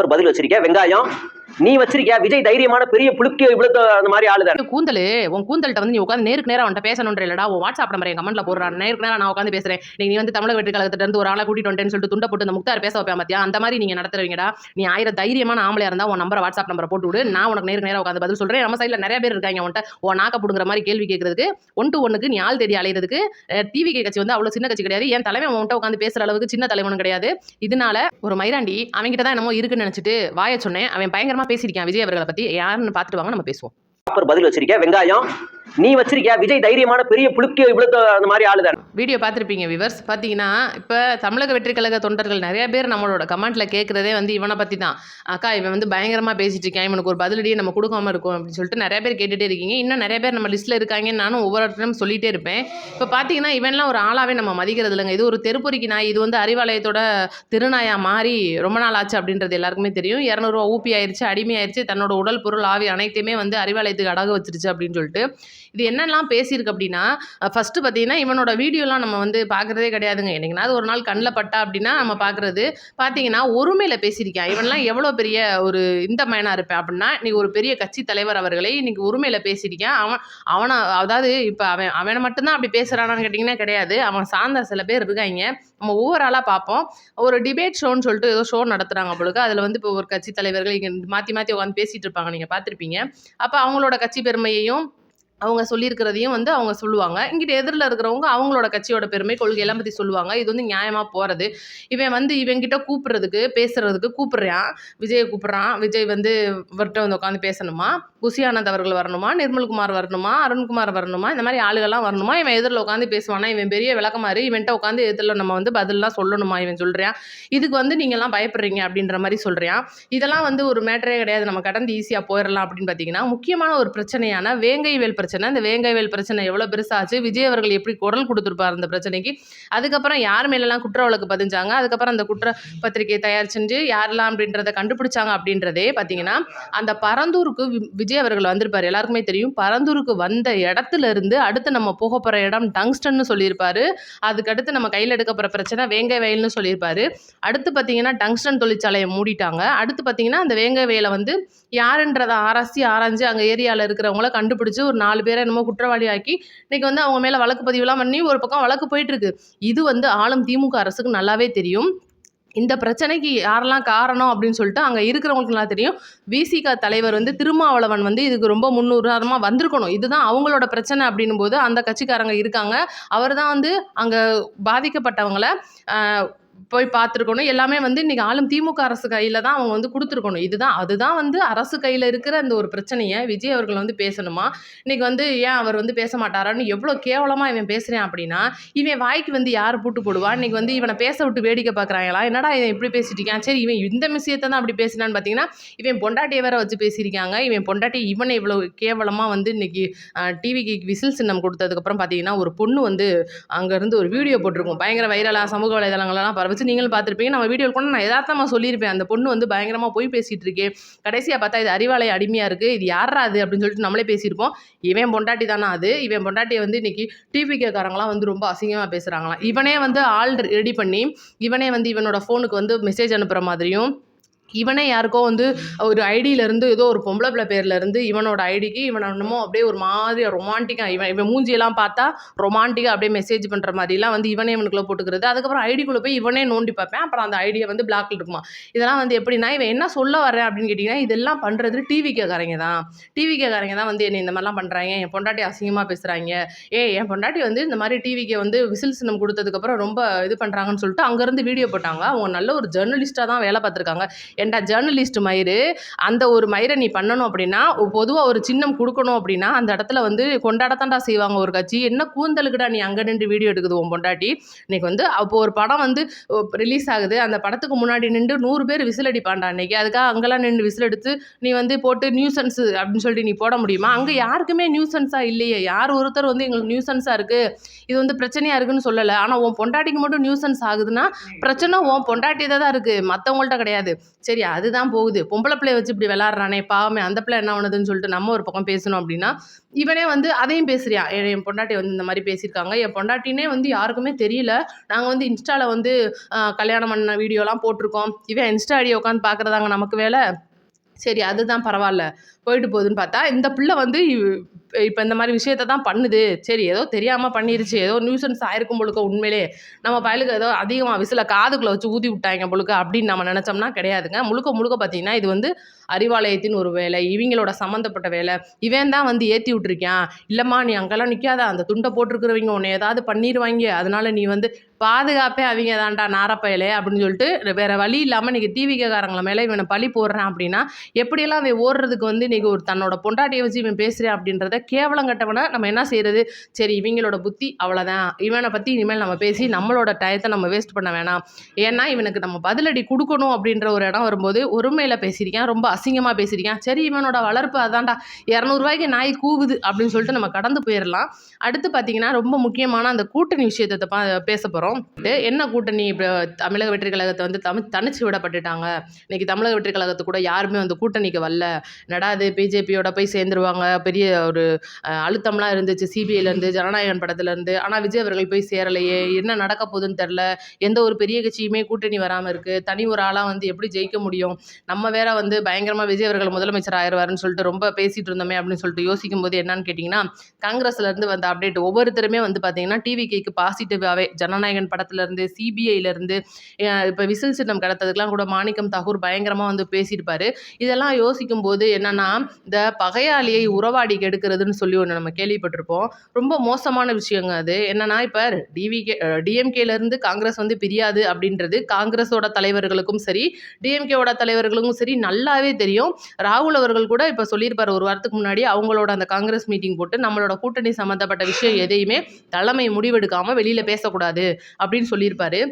Proper பதில் வச்சிருக்கேன் வெங்காயம் நீ வச்சிருக்கியா? விஜய் தைரியமான பெரிய புழுக்கு இவ்வளோ அந்த மாதிரி ஆளுதான். கூந்தல் உன் கூந்தல்கிட்ட வந்து நீ உட்காந்து நேருக்கு நேரம் அவன்கிட்ட பேசணுன்ற இல்லடா உன் வாட்ஸ்அப் நம்பர் என் கமெண்ட்ல போடுறான் நேருக்கு நேரம் நான் உட்காந்து பேசுறேன். நீ வந்து தமிழக வெற்றி கழகத்துல இருந்து ஒரு ஆளை கூட்டிட்டு வந்துட்டேன்னு சொல்லிட்டு துண்டை போட்டு இந்த முக்தார் பேச வைப்பேன் பாத்தியா? அந்த மாதிரி நீங்க நடத்துறீங்கடா. நீ ஆயிரம் தைரியமான ஆம்பளையா இருந்தா உன் நம்பர் வாட்ஸ்அப் நம்பரை போட்டு விடு. நான் உனக்கு நேருக்கு நேரம் உட்காந்து பதில் சொல்றேன். நம்ம சைடுல நிறைய பேர் இருக்காங்க உன்ட்ட உன் நாக்க புடுங்குற மாதிரி கேள்வி கேட்கறதுக்கு ஒன் டு ஒன்னுக்கு நீ ஆள் தேடி அலையிறதுக்கு டிவி கட்சி வந்து அவ்வளவு சின்ன கட்சி கிடையாது. என் தலைமை உன்ட்ட உட்காந்து பேசுற அளவுக்கு சின்ன தலைவனும் கிடையாது. இதனால ஒரு மைராண்டி அவன்கிட்ட தான் என்னமோ இருக்குன்னு நினைச்சிட்டு வாய சொன்னேன். அவன் பயங்கரமா பேசியிருக்கான் விஜய் அவர்களை பத்தி. யாருன்னு பார்த்துட்டு வாங்க நம்ம பேசுவோம். ப்ராப்பர் பதில் வச்சிருக்கேன். வெங்காயம் நீ வச்சிருக்கியா? விஜய் தைரியமான பெரிய புழுக்கு இவ்வளோ அந்த மாதிரி ஆளுதான்? வீடியோ பார்த்துருப்பீங்க விவர்ஸ் பார்த்தீங்கன்னா இப்போ தமிழக வெற்றி கழக தொண்டர்கள் நிறைய பேர் நம்மளோட கமெண்ட்டில் கேட்குறதே வந்து இவனை பற்றி தான் அக்கா இவன் வந்து பயங்கரமாக பேசிட்டு இருக்கான். இவனுக்கு ஒரு பதிலடியே நம்ம கொடுக்காம இருக்கும் அப்படின்னு சொல்லிட்டு நிறைய பேர் கேட்டுகிட்டே இருக்கீங்க. இன்னும் நிறைய பேர் நம்ம லிஸ்ட்டில் இருக்காங்கன்னு நானும் ஒவ்வொருத்தரும் சொல்லிகிட்டே இருப்பேன். இப்போ பார்த்தீங்கன்னா இவன்லாம் ஒரு ஆளாவே நம்ம மதிக்கிறது இல்லைங்க. இது ஒரு தெருப்பொறிக்கு நாய். இது வந்து அறிவாலயத்தோட திருநாயா மாறி ரொம்ப நாள் ஆச்சு அப்படின்றது எல்லாருக்குமே தெரியும். இரநூறுவா ஊப்பி ஆயிடுச்சு அடிமை தன்னோட உடல் பொருள் ஆவி அனைத்தையுமே வந்து அறிவாலயத்துக்கு அடகு வச்சிருச்சு அப்படின்னு சொல்லிட்டு இது என்னெல்லாம் பேசியிருக்கு அப்படின்னா ஃபஸ்ட்டு பார்த்தீங்கன்னா இவனோட வீடியோலாம் நம்ம வந்து பார்க்குறதே கிடையாதுங்க. என்னைக்குனாவது ஒரு நாள் கண்ணில் பட்டா அப்படின்னா நம்ம பார்க்குறது. பார்த்தீங்கன்னா ஒருமையில் பேசியிருக்கேன். இவன்லாம் எவ்வளோ பெரிய ஒரு இந்த மயனாக இருப்பேன் அப்படின்னா இன்றைக்கி ஒரு பெரிய கட்சி தலைவர் அவர்களை இன்றைக்கி ஒருமையில் பேசியிருக்கேன். அவன் அவனை அதாவது இப்போ அவன் அவனை மட்டும்தான் அப்படி பேசுகிறானான்னு கேட்டிங்கன்னா கிடையாது. அவன் சார்ந்த சில பேர் இருக்காங்க. நம்ம ஒவ்வொரு ஆளாக பார்ப்போம். ஒரு டிபேட் ஷோன்னு சொல்லிட்டு ஏதோ ஷோ நடத்துகிறாங்க பொழுது அதில் வந்து இப்போ ஒரு கட்சி தலைவர்கள் இங்கே மாற்றி மாற்றி உட்காந்து பேசிகிட்டு இருப்பாங்க. நீங்கள் பார்த்துருப்பீங்க. அப்போ அவங்களோட கட்சி பெருமையையும் அவங்க சொல்லியிருக்கிறதையும் வந்து அவங்க சொல்லுவாங்க. இங்கிட்ட எதிரில் இருக்கிறவங்க அவங்களோட கட்சியோட பெருமை கொள்கையெல்லாம் பற்றி சொல்லுவாங்க. இது வந்து நியாயமாக போகிறது இவன் வந்து இவங்கிட்ட கூப்பிட்றதுக்கு பேசுகிறதுக்கு கூப்பிட்றான். விஜயை கூப்பிட்றான். விஜய் வந்து இவர்கிட்ட வந்து உட்காந்து பேசணுமா? குசியானந்த் அவர்கள் வரணுமா? நிர்மல்குமார் வரணுமா? அருண்குமார் வரணுமா? இந்த மாதிரி ஆளுகள்லாம் வரணுமா? இவன் எதிரில் உட்காந்து பேசுவானா? இவன் பெரிய விளக்கமாறு இவன்ட்ட உட்காந்து எதிரில் நம்ம வந்து பதிலெலாம் சொல்லணுமா? இவன் சொல்கிறான் இதுக்கு வந்து நீங்கள்லாம் பயப்படுறீங்க அப்படின்ற மாதிரி சொல்கிறான் இதெல்லாம் வந்து ஒரு மேட்டரே கிடையாது. நம்ம கடந்து ஈஸியாக போயிடலாம் அப்படின்னு பார்த்தீங்கன்னா முக்கியமான ஒரு பிரச்சனையான வேங்கைவேல் பிரச்சனை பிரச்சனை இந்த வேங்கைவேல் பிரச்சனை எவ்வளோ பெருசாச்சு விஜய் அவர்கள் எப்படி குரல் கொடுத்துருப்பார் அந்த பிரச்சனைக்கு? அதுக்கப்புறம் யார் மேலெல்லாம் குற்ற வழக்கு பதிஞ்சாங்க? அதுக்கப்புறம் அந்த குற்ற பத்திரிகையை தயார் செஞ்சு யாரெல்லாம் அப்படின்றத கண்டுபிடிச்சாங்க அப்படின்றதே பார்த்தீங்கன்னா அந்த பரந்தூருக்கு வி- விஜய் அவர்கள் வந்திருப்பார். எல்லாருக்குமே தெரியும். பரந்தூருக்கு வந்த இடத்துல இருந்து அடுத்து நம்ம போக போகிற இடம் டங்ஸ்டன்னு சொல்லியிருப்பார். அதுக்கடுத்து நம்ம கையில் எடுக்க போகிற பிரச்சனை வேங்கை வயல்னு சொல்லியிருப்பார். அடுத்து பார்த்தீங்கன்னா டங்ஸ்டன் தொழிற்சாலையை மூடிட்டாங்க. அடுத்து பார்த்தீங்கன்னா அந்த வேங்கை வயலை வந்து யாருன்றதை ஆராய்ச்சி ஆராய்ஞ்சு அங்கே ஏரியாவில் இருக்கிறவங்கள கண்டுபிடிச்சி ஒரு நாலு பேரை என்னமோ குற்றவாளி ஆக்கி இன்னைக்கு வந்து அவங்க மேலே வழக்கு பதிவுலாம் பண்ணி ஒரு பக்கம் வழக்கு போயிட்டுருக்கு. இது வந்து ஆளும் திமுக அரசுக்கு நல்லாவே தெரியும். இந்த பிரச்சனைக்கு யாரெல்லாம் காரணம் அப்படின்னு சொல்லிட்டு அங்கே இருக்கிறவங்களுக்கு நல்லா தெரியும். விசிக தலைவர் வந்து திருமாவளவன் வந்து இதுக்கு ரொம்ப முன்னுதாரணமாக வந்திருக்கணும். இதுதான் அவங்களோட பிரச்சனை அப்படின்னும் போது அந்த கட்சிக்காரங்க இருக்காங்க. அவர் தான் வந்து அங்கே பாதிக்கப்பட்டவங்களை போய் பார்த்துருக்கணும். எல்லாமே வந்து இன்றைக்கி ஆளும் திமுக அரசு கையில் தான் அவங்க வந்து கொடுத்துருக்கணும். இதுதான் அதுதான் வந்து அரசு கையில் இருக்கிற அந்த ஒரு பிரச்சனையை விஜய் அவர்கள் வந்து பேசணுமா? இன்றைக்கி வந்து ஏன் அவர் வந்து பேச மாட்டாரான்னு எவ்வளோ கேவலமாக இவன் பேசுகிறான் அப்படின்னா இவன் வாய்க்கு வந்து யார் பூட்டு போடுவா? இன்றைக்கி வந்து இவனை பேச விட்டு வேடிக்கை பார்க்குறாங்களா? என்னடா இவன் இப்படி பேசிட்டு இருக்கான்? சரி இவன் இந்த விஷயத்தை தான் அப்படி பேசினான்னு பார்த்தீங்கன்னா இவன் பொண்டாட்டியை வேற வச்சு பேசியிருக்காங்க. இவன் பொண்டாட்டி இவனை இவ்வளோ கேவலமாக வந்து இன்னைக்கு டிவிக்கு விசில் சின்னம் கொடுத்ததுக்கப்புறம் பார்த்தீங்கன்னா ஒரு பொண்ணு வந்து அங்கேருந்து ஒரு வீடியோ போட்டிருக்கும். பயங்கர வைரலாக சமூக வலைதளங்களெல்லாம் வச்சு நீங்களும் பார்த்துருப்பீங்க. நம்ம வீடியோவில் கூட நான் எதார்த்தமாக சொல்லியிருப்பேன். அந்த பொண்ணு வந்து பயங்கரமாக போய் பேசிகிட்டு இருக்கேன் கடைசியாக பார்த்தா இது அறிவாலய அடிமையாக இருக்குது இது யாரா அது அப்படின்னு சொல்லிட்டு நம்மளே பேசியிருப்போம். இவன் பொண்டாட்டி தானே அது? இவன் பொண்டாட்டியை வந்து இன்னைக்கு டிபிகேக்காரங்களாம் வந்து ரொம்ப அசிங்கமாக பேசுகிறாங்களாம் இவனே வந்து ஆள் ரெடி பண்ணி இவனே வந்து இவனோட ஃபோனுக்கு வந்து மெசேஜ் அனுப்புகிற மாதிரியும் இவனே யாருக்கோ வந்து ஒரு ஐடியிலேருந்து ஏதோ ஒரு பொம்பளை பிள்ளை பேர்லேருந்து இவனோட ஐடிக்கு இவன் என்னமோ அப்படியே ஒரு மாதிரி ரொமான்டிக்காக இவன் இவன் மூஞ்சியெல்லாம் பார்த்தா ரொமான்டிக்காக அப்படியே மெசேஜ் பண்ணுற மாதிரிலாம் வந்து இவனே இவனுக்குள்ளே போட்டுக்கிறது. அதுக்கப்புறம் ஐடிக்குள்ளே போய் இவனே நோண்டி பார்ப்பேன். அப்புறம் அந்த ஐடியை வந்து பிளாக்ல இருக்குமா? இதெல்லாம் வந்து எப்படின்னா இவன் என்ன சொல்ல வரேன் அப்படின்னு கேட்டிங்கன்னா இதெல்லாம் பண்ணுறது டிவிக்கேக்காரங்க தான். டிவிக்கேக்காரங்க தான் வந்து என்னை இந்த மாதிரிலாம் பண்ணுறாங்க என் பொண்டாட்டி அசிங்கமாக பேசுகிறாங்க ஏ என் பொண்டாட்டி வந்து இந்த மாதிரி டிவிக்கு வந்து விசில் சின்னம் கொடுத்ததுக்கப்புறம் ரொம்ப இது பண்ணுறாங்கன்னு சொல்லிட்டு அங்கேருந்து வீடியோ போட்டாங்க. அவங்க நல்ல ஒரு ஜேர்னலிஸ்ட்டாக தான் வேலை பார்த்துருக்காங்க. ஏன்டா ஜேர்னலிஸ்ட் மயிறு? அந்த ஒரு மயிரை நீ பண்ணணும் அப்படின்னா பொதுவாக ஒரு சின்னம் கொடுக்கணும் அப்படின்னா அந்த இடத்துல வந்து கொண்டாடத்தாண்டா செய்வாங்க ஒரு கட்சி. என்ன கூந்தலுக்குடா நீ அங்கே நின்று வீடியோ எடுக்குது உன் பொண்டாட்டி? இன்னைக்கு வந்து அப்போ ஒரு படம் வந்து ரிலீஸ் ஆகுது. அந்த படத்துக்கு முன்னாடி நின்று நூறு பேர் விசில் அடிப்பான்டா அன்னைக்கு அதுக்காக அங்கெல்லாம் நின்று விசில் எடுத்து நீ வந்து போட்டு நியூசன்ஸ் அப்படின்னு சொல்லிட்டு நீ போட முடியுமா? அங்கே யாருக்குமே நியூசன்ஸாக இல்லையே. யார் ஒருத்தர் வந்து எங்களுக்கு நியூசன்ஸாக இருக்குது இது வந்து பிரச்சனையாக இருக்குன்னு சொல்லலை. ஆனால் உன் பொண்டாட்டிக்கு மட்டும் நியூசன்ஸ் ஆகுதுன்னா பிரச்சனை உன் பொண்டாட்டி தான் இருக்குது மற்றவங்கள்ட்ட கிடையாது. சரி அதுதான் போகுது. பொம்பளை பிள்ளைய வச்சு இப்படி விளாட்றானே பாவமே அந்த பிள்ளை என்ன ஆனதுன்னு சொல்லிட்டு நம்ம ஒரு பக்கம் பேசணும் அப்படின்னா இவனே வந்து அதையும் பேசுறியா? என் பொண்டாட்டி வந்து இந்த மாதிரி பேசியிருக்காங்க. என் பொண்டாட்டினே வந்து யாருக்குமே தெரியல. நாங்கள் வந்து இன்ஸ்டாவில் வந்து கல்யாணம் பண்ண வீடியோலாம் போட்டிருக்கோம். இவன் இன்ஸ்டா ஐடி உட்காந்து பார்க்குறதாங்க நமக்கு வேலை. சரி அதுதான் பரவாயில்ல. போயிட்டு போகுதுன்னு பார்த்தா இந்த பிள்ளை வந்து இப்போ இந்த மாதிரி விஷயத்த தான் பண்ணுது. சரி ஏதோ தெரியாமல் பண்ணிருச்சு. ஏதோ நியூசன்ஸ் ஆயிருக்கும் பொழுக்க உண்மையிலே நம்ம பயலுக்கு ஏதோ அதிகமாக விசில காதுக்குள்ளே வச்சு ஊதி விட்டாங்க பொழுக்க அப்படின்னு நம்ம நினச்சோம்னா கிடையாதுங்க. முழுக்க முழுக்க பார்த்தீங்கன்னா இது வந்து அறிவாலயத்தின் ஒரு வேலை இவங்களோட சம்மந்தப்பட்ட வேலை. இவன் தான் வந்து ஏற்றி விட்டுருக்கான். இல்லைம்மா நீ அங்கெல்லாம் நிற்காத அந்த துண்டை போட்டிருக்கிறவங்க உன்னை ஏதாவது பண்ணிடுவாங்க அதனால நீ வந்து பாதுகாப்பே அவங்க தான்டா நாரப்பயலே அப்படின்னு சொல்லிட்டு வேற வழி இல்லாமல் இன்னைக்கு டிவிக்காரங்கள மேலே இவனை பழி போடுறான் அப்படின்னா எப்படியெல்லாம் அவன் ஓடுறதுக்கு வந்து இன்றைக்கி ஒரு தன்னோட பொண்டாட்டியை வச்சு இவன் பேசுகிறேன் அப்படின்றத கேவலம் கட்டவனை நம்ம என்ன செய்கிறது சரி இவங்களோட புத்தி அவ்வளோதான் இவனை பற்றி இனிமேல் நம்ம பேசி நம்மளோட டயத்தை நம்ம வேஸ்ட் பண்ண வேணாம். ஏன்னா இவனுக்கு நம்ம பதிலடி கொடுக்கணும் அப்படின்ற ஒரு இடம் வரும்போது ஒருமையில் பேசியிருக்கேன் ரொம்ப அசிங்கமாக பேசியிருக்கேன். சரி இவனோட வளர்ப்பு அதான்டா இரநூறுவாய்க்கு நாய் கூவுது அப்படின்னு சொல்லிட்டு நம்ம கடந்து போயிடலாம் அடுத்து பார்த்தீங்கன்னா ரொம்ப முக்கியமான அந்த கூட்டணி விஷயத்தை பேச போகிறோம் என்ன கூட்டணி? இப்போ தமிழக வெற்றி கழகத்தை வந்து தமிழ் தனிச்சு விடப்பட்டுட்டாங்க. இன்னைக்கு தமிழக வெற்றி கழகத்து கூட யாருமே வந்து கூட்டணிக்கு வரல. அது பிஜேபியோட போய் சேர்ந்துருவாங்க. பெரிய ஒரு அழுத்தம்லாம் இருந்துச்சு. சிபிஐலேருந்து ஜனநாயகன் படத்துலேருந்து. ஆனால் விஜய் அவர்கள் போய் சேரலையே. என்ன நடக்க போகுதுன்னு தெரில எந்த ஒரு பெரிய கட்சியுமே கூட்டணி வராமல் இருக்குது தனி ஒரு ஆளாக வந்து எப்படி ஜெயிக்க முடியும்? நம்ம வேற வந்து பயங்கரமாக விஜய் அவர்கள் முதலமைச்சர் ஆயிடுவாருன்னு சொல்லிட்டு ரொம்ப பேசிகிட்டு இருந்தோமே அப்படின்னு சொல்லிட்டு யோசிக்கும் போது என்னன்னு கேட்டிங்கன்னா காங்கிரஸ்லேருந்து வந்த அப்டேட் ஒவ்வொருத்தருமே வந்து பார்த்தீங்கன்னா டிவிக்கு பாசிட்டிவாகவே ஜனநாயகன் படத்துலேருந்து சிபிஐலேருந்து இப்போ விசில் சின்னம் கடத்ததுக்கெலாம் கூட மாணிக்கம் தாகூர் பயங்கரமாக வந்து பேசியிருப்பாரு. இதெல்லாம் யோசிக்கும் போது என்னென்னா இந்த பகையாளியை உறவாடி கெடுக்கிறதுன்னு சொல்லி ஒன்று நம்ம கேள்விப்பட்டிருப்போம். ரொம்ப மோசமான விஷயங்க அது. என்னன்னா இப்போ டிவிகே டிஎம்கேலேருந்து காங்கிரஸ் வந்து பிரியாது அப்படின்றது காங்கிரஸோட தலைவர்களுக்கும் சரி டிஎம்கேவோட தலைவர்களுக்கும் சரி நல்லாவே தெரியும். ராகுல் அவர்கள் கூட இப்போ சொல்லியிருப்பார் ஒரு வாரத்துக்கு முன்னாடி அவங்களோட அந்த காங்கிரஸ் மீட்டிங் போட்டு நம்மளோட கூட்டணி சம்மந்தப்பட்ட விஷயம் எதையுமே தலைமை முடிவெடுக்காமல் வெளியில் பேசக்கூடாது அப்படின்னு சொல்லியிருப்பாரு.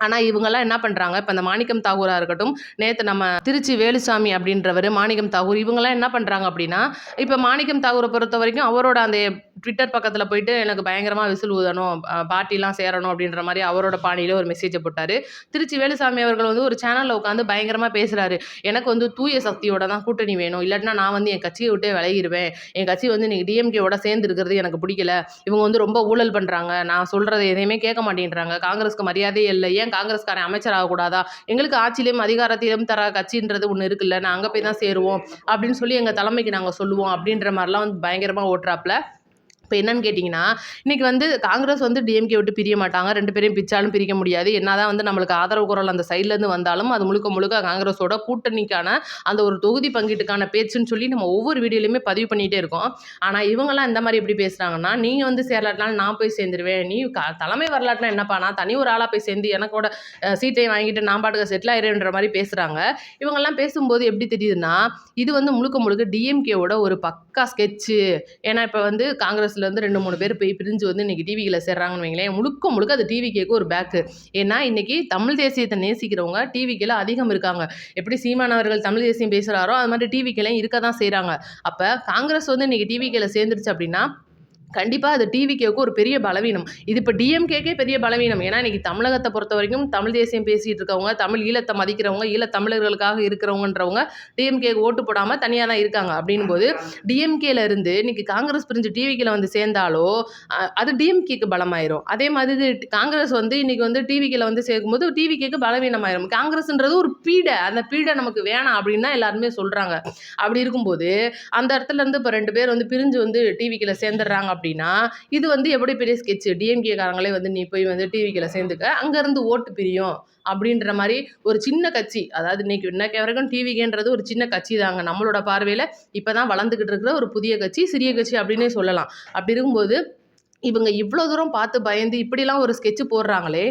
ஆனால் இவங்கெல்லாம் என்ன பண்ணுறாங்க இப்போ இந்த மாணிக்கம் தாகூராக இருக்கட்டும் நேற்று நம்ம திருச்சி வேலுசாமி அப்படின்றவர் மாணிக்கம் தாகூர் இவங்கெல்லாம் என்ன பண்ணுறாங்க அப்படின்னா இப்போ மாணிக்கம் தாகூரை பொறுத்த வரைக்கும் அவரோட அந்த ட்விட்டர் பக்கத்தில் போயிட்டு எனக்கு பயங்கரமாக விசில் ஊதணும் பார்ட்டிலாம் சேரணும் அப்படின்ற மாதிரி அவரோட பாணியில் ஒரு மெசேஜை போட்டார். திருச்சி வேலுசாமி அவர்கள் வந்து ஒரு சேனலில் உட்காந்து பயங்கரமாக பேசுகிறாரு எனக்கு வந்து தூய சக்தியோட தான் கூட்டணி வேணும். இல்லாட்டினா நான் வந்து என் கட்சியை விட்டே விலகிடுவேன் என் கட்சி வந்து இன்றைக்கி டிஎம்கேவோட சேர்ந்து இருக்கிறது எனக்கு பிடிக்கல. இவங்க வந்து ரொம்ப ஊழல் பண்ணுறாங்க நான் சொல்கிறத எதையுமே கேட்க மாட்டேன்றாங்க. காங்கிரஸ்க்கு மரியாதையே இல்லை. ஏன் காங்கிரஸ்காரன் அமைச்சர் ஆகக்கூடாதா எங்களுக்கு ஆட்சியிலையும் அதிகாரத்திலும் தர கட்சின்றது ஒன்று இருக்குல்ல. நான் அங்கே போய் தான் சேருவோம் அப்படின்னு சொல்லி எங்கள் தலைமைக்கு நாங்கள் சொல்லுவோம் அப்படின்ற மாதிரிலாம் வந்து பயங்கரமாக ஓட்டுறாப்புல. இப்போ என்னன்னு கேட்டிங்கன்னா இன்றைக்கி வந்து காங்கிரஸ் வந்து டிஎம்கே விட்டு பிரிய மாட்டாங்க. ரெண்டு பேரையும் பிச்சாலும் பிரிக்க முடியாது. என்ன தான் வந்து நம்மளுக்கு ஆதரவு குரல் அந்த சைட்லேருந்து வந்தாலும் அது முழுக்க முழுக்க காங்கிரஸோட கூட்டணிக்கான அந்த ஒரு தொகுதி பங்கீட்டுக்கான பேச்சுன்னு சொல்லி நம்ம ஒவ்வொரு வீடியோலையுமே பதிவு பண்ணிகிட்டே இருக்கோம். ஆனால் இவங்கெல்லாம் இந்த மாதிரி எப்படி பேசுகிறாங்கன்னா நீங்கள் வந்து சேரலாட்டினாலும் நான் போய் சேர்ந்துருவேன். நீ க தலைமை வரலாட்டினா என்னப்பா நான் தனி ஒரு ஆளாக போய் சேர்ந்து எனக்கோட அஹ், சீட்டையும் வாங்கிட்டு நான் பாட்டுக்கு செட்டில் ஆயிடுன்ற மாதிரி பேசுகிறாங்க இவங்கெல்லாம் பேசும்போது எப்படி தெரியுதுன்னா இது வந்து முழுக்க முழுக்க டிஎம்கேவோட ஒரு பக்கா ஸ்கெட்சு ஏன்னா இப்போ வந்து இருந்து ரெண்டு மூணு பேர் போய் பிரிஞ்சு வந்து இன்னைக்கு டிவியில் சேர்றாங்கன்னு வைங்களேன். முழுக்க முழுக்க அது டிவிக்கேக்கு ஒரு பேக்கு ஏன்னா இன்னைக்கு தமிழ் தேசியத்தை நேசிக்கிறவங்க டிவிக்கில் அதிகம் இருக்காங்க. எப்படி சீமானவர்கள் தமிழ் தேசியம் பேசுகிறாரோ அது மாதிரி டிவிக்கெல்லாம் இருக்க தான் செய்கிறாங்க அப்போ காங்கிரஸ் வந்து இன்னைக்கு டிவிக்கில் சேர்ந்துருச்சு அப்படின்னா கண்டிப்பாக அது டிவிகேவுக்கு ஒரு பெரிய பலவீனம். இது இப்போ டிஎம்கேக்கே பெரிய பலவீனம். ஏன்னா இன்னைக்கு தமிழகத்தை பொறுத்த வரைக்கும் தமிழ் தேசியம் பேசிகிட்டு இருக்கவங்க தமிழ் ஈழத்தை மதிக்கிறவங்க ஈழத்தமிழர்களுக்காக இருக்கிறவங்கன்றவங்க டிஎம்கேக்கு ஓட்டு போடாமல் தனியாக தான் இருக்காங்க அப்படின்னும் போது டிஎம்கேல இருந்து இன்னைக்கு காங்கிரஸ் பிரிஞ்சு டிவிக்கில் வந்து சேர்ந்தாலோ அது டிஎம்கேக்கு பலமாயிரும். அதே மாதிரி காங்கிரஸ் வந்து இன்னைக்கு வந்து டிவிக்கில் வந்து சேர்க்கும்போது டிவிகேக்கு பலவீனமாயிரும். காங்கிரஸ்ன்றது ஒரு பீடை. அந்த பீடை நமக்கு வேணாம் அப்படின்னு தான் எல்லாருமே சொல்கிறாங்க அப்படி இருக்கும்போது அந்த இடத்துல இருந்து இப்போ ரெண்டு பேர் வந்து பிரிஞ்சு வந்து டிவிக்கில் சேர்ந்துடுறாங்க அப்படின்னா இது வந்து எப்படி பெரிய ஸ்கெட்ச் டிஎம்கே காரங்களே வந்து நீ போய் வந்து டிவிக்கில் சேர்ந்துக்க அங்கேருந்து ஓட்டு பிரியும். அப்படின்ற மாதிரி ஒரு சின்ன கட்சி அதாவது இன்னைக்கு இன்னைக்கு வரைக்கும் டிவிகேன்றது ஒரு சின்ன கட்சி தாங்க. நம்மளோட பார்வையில் இப்போ தான் வளர்ந்துக்கிட்டு இருக்கிற ஒரு புதிய கட்சி சிறிய கட்சி அப்படின்னே சொல்லலாம். அப்படி இருக்கும்போது இவங்க இவ்வளோ தூரம் பார்த்து பயந்து இப்படிலாம் ஒரு ஸ்கெட்ச் போடுறாங்களே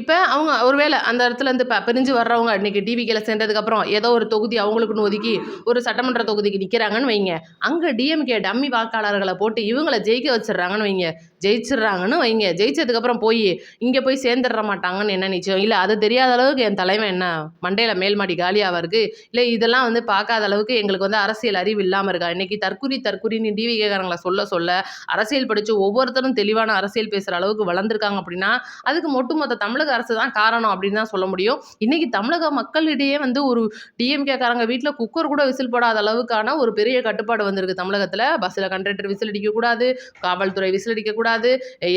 இப்போ அவங்க ஒருவேளை அந்த இடத்துல இருந்து இப்போ பிரிஞ்சு வர்றவங்க இன்னைக்கு டிவிக்கில் சேர்ந்ததுக்கப்புறம் ஏதோ ஒரு தொகுதி அவங்களுக்குன்னு ஒதுக்கி ஒரு சட்டமன்ற தொகுதிக்கு நிற்கிறாங்கன்னு வைங்க. அங்கே டிஎம்கே டம்மி வாக்காளர்களை போட்டு இவங்களை ஜெயிக்க வச்சிடுறாங்கன்னு வைங்க. ஜெயிச்சிடுறாங்கன்னு வைங்க. ஜெயிச்சதுக்கப்புறம் போய் இங்கே போய் சேர்ந்துடுற மாட்டாங்கன்னு என்ன நிச்சயம்? இல்லை அது தெரியாத அளவுக்கு என் தலைவன் என்ன? மண்டையில் மேல்மாடி காலியாக இருக்கு இல்லை இதெல்லாம் வந்து பார்க்காத அளவுக்கு எங்களுக்கு வந்து அரசியல் அறிவு இல்லாமல் இருக்கா? இன்னைக்கு தற்குறி தற்குறின்னு டிவிகேக்காரங்களை சொல்ல சொல்ல அரசியல் படித்து ஒவ்வொருத்தரும் தெளிவான அரசியல் பேசுகிற அளவுக்கு வளர்ந்துருக்காங்க அப்படின்னா அதுக்கு ஒட்டுமொத்த தமிழக அரசு தான் காரணம் அப்படின்னு தான் சொல்ல முடியும். இன்னைக்கு தமிழக மக்களிடையே வந்து ஒரு டிஎம்கேக்காரங்க வீட்டில் குக்கர் கூட விசில் போடாத அளவுக்கான ஒரு பெரிய கட்டுப்பாடு வந்திருக்கு தமிழகத்தில். பஸ்ஸில் கண்டக்டர் விசில் அடிக்கக்கூடாது காவல்துறை விசில் அடிக்கக்கூடாது.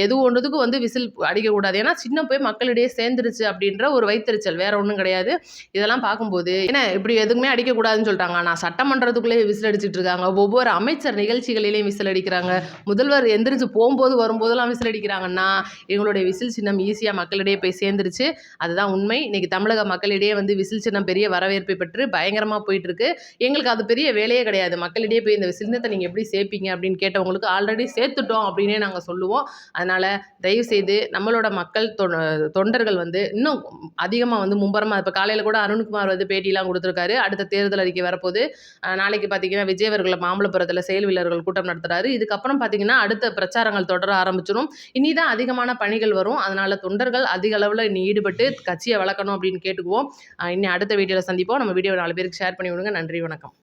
எது ஒன்றுத்துக்கும் வந்து விசில் அடிக்கக்கூடாது ஏன்னா சின்ன போய் மக்களிடையே சேர்ந்துருச்சு அப்படின்ற ஒரு வைத்தறிச்சல். வேற ஒன்றும் கிடையாது. இதெல்லாம் பார்க்கும்போது ஏன்னா இப்படி எதுவுமே அடிக்கக்கூடாதுன்னு சொல்கிறாங்க ஆனால் சட்டமன்றத்துக்குள்ளே விசில் அடிச்சுட்டு இருக்காங்க. ஒவ்வொரு அமைச்சர் நிகழ்ச்சிகளிலையும் விசில் அடிக்கிறாங்க. முதல்வர் எந்திரிச்சு போகும்போது வரும்போதெல்லாம் விசில் அடிக்கிறாங்கன்னா எங்களுடைய விசில் சின்னம் ஈஸியாக மக்களிடையே போய் சேர்ந்துருச்சு. அதுதான் உண்மை. இன்றைக்கி தமிழக மக்களிடையே வந்து விசில் சின்னம் பெரிய வரவேற்பை பெற்று பயங்கரமாக போயிட்டுருக்கு. எங்களுக்கு அது பெரிய வேலையே கிடையாது. மக்களிடையே போய் இந்த சின்னத்தை நீங்கள் எப்படி சேர்ப்பீங்க அப்படின்னு கேட்டவங்களுக்கு ஆல்ரெடி சேர்த்துட்டோம் அப்படின்னே நாங்கள் சொல்லுவோம். அதனால் தயவுசெய்து நம்மளோட மக்கள் தொ- தொண்டர்கள் வந்து இன்னும் அதிகமாக வந்து மும்பரமாக இப்போ காலையில் கூட அருண்குமார் வந்து பேட்டிலாம் கொடுத்துருக்காரு. அடுத்த தேர்தல் அறிக்கை வரப்போது நாளைக்கு பார்த்தீங்கன்னா விஜயவர்களை மாமல்லபுரத்தில் செயல் வீரர்கள் கூட்டம் நடத்துகிறாரு இதுக்கப்புறம் பார்த்தீங்கன்னா அடுத்த பிரச்சாரங்கள் தொடர ஆரம்பிச்சிடும் இனி தான் அதிகமான பணிகள் வரும். அதனால் தொண்டர்கள் அதிக அளவில் இன்னி ஈடுபட்டு கட்சியை வளர்க்கணும் அப்படின்னு கேட்டுக்குவோம். இன்னும் அடுத்த வீடியோவில் சந்திப்போம். நம்ம வீடியோ நாலு பேருக்கு ஷேர் பண்ணி விடுங்க. நன்றி வணக்கம்.